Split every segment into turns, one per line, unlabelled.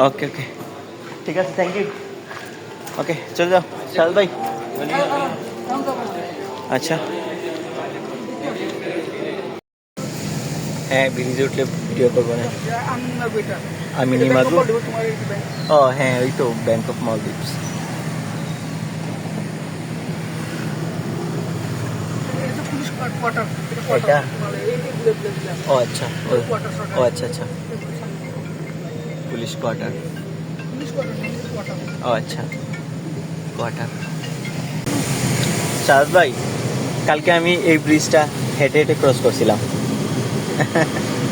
ওকে ওকে ঠিক আছে thank you okay চলে যাও। শাল ভাই। আচ্ছা। হ্যাঁ ব্রিজে উঠলে ভিডিও করব না। আমি নিমাগু ও হ্যাঁ ওই তো ব্যাংক অফ মালদ্বীপস এটা? ও আচ্ছা। ও- ও আচ্ছা আচ্ছা। Police quarter. ও আচ্ছা। কোয়ার্টার। সাদ ভাই কালকে আমি এই ব্রিজটা হেঁটে হেঁটে ক্রস করছিলাম।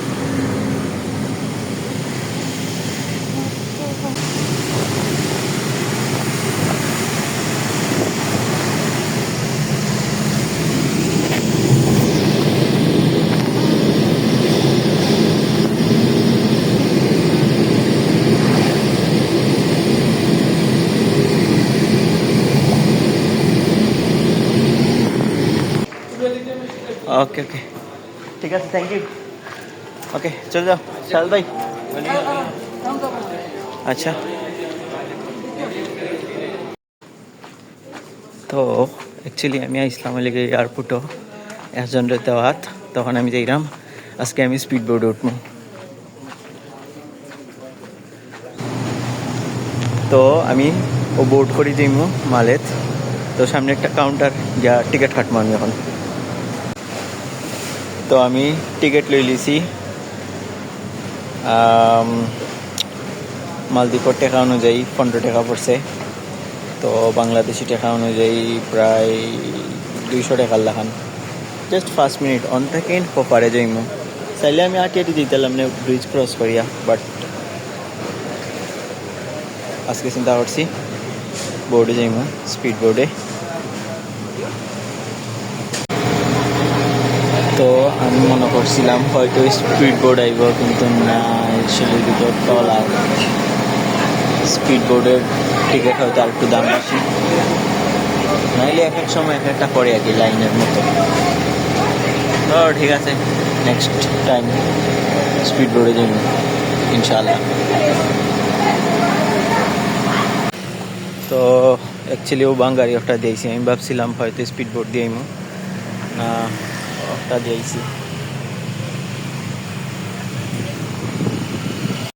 ওকে ওকে ঠিক আছে থ্যাংক ইউ ওকে চলে যাও। শাহাদ ভাই। আচ্ছা। তো অ্যাকচুয়ালি আমি ইসলাম আলীকে এয়ারপোর্টও একজনের দেওয়াত তখন আমি যাইলাম আজকে আমি স্পিড বোর্ডে উঠবো তো আমি ও বোর্ড করে যাইমু মালেত। তো সামনে একটা কাউন্টার যা টিকিট কাটবো আমি এখন। তো আমি টিকিট লই লিছি। মালদ্বীপের টাকা অনুযায়ী পনেরো টাকা পড়ছে। তো বাংলাদেশি টাকা অনুযায়ী প্রায় দুইশো টাকার লাখান। Just first minute on second পারে যাইমু। চাইলে আমি আটি আটি দিতাম না ব্রিজ ক্রস করিয়া বাট আজকে চিন্তা করছি। বোর্ডে যাইমু স্পিড বোর্ডে তো আমি মনে করছিলাম হয়তো স্পিড বোর্ড আইব, কিন্তু না শিলিগুড়ির তলা স্পিড বোর্ডের টিকিট হয়তো আর একটু দাম বেশি। নাইলে এক এক সময় এক একটা করে আর কি লাইনের মতো। তো ঠিক আছে নেক্সট টাইম স্পিড বোর্ডে যাই ইনশাআল্লাহ। তো অ্যাকচুয়ালি ও বাঙ্গারি একটা দিয়েছি, আমি ভাবছিলাম হয়তো স্পিড বোর্ড দিয়ে না একটা দিয়েছি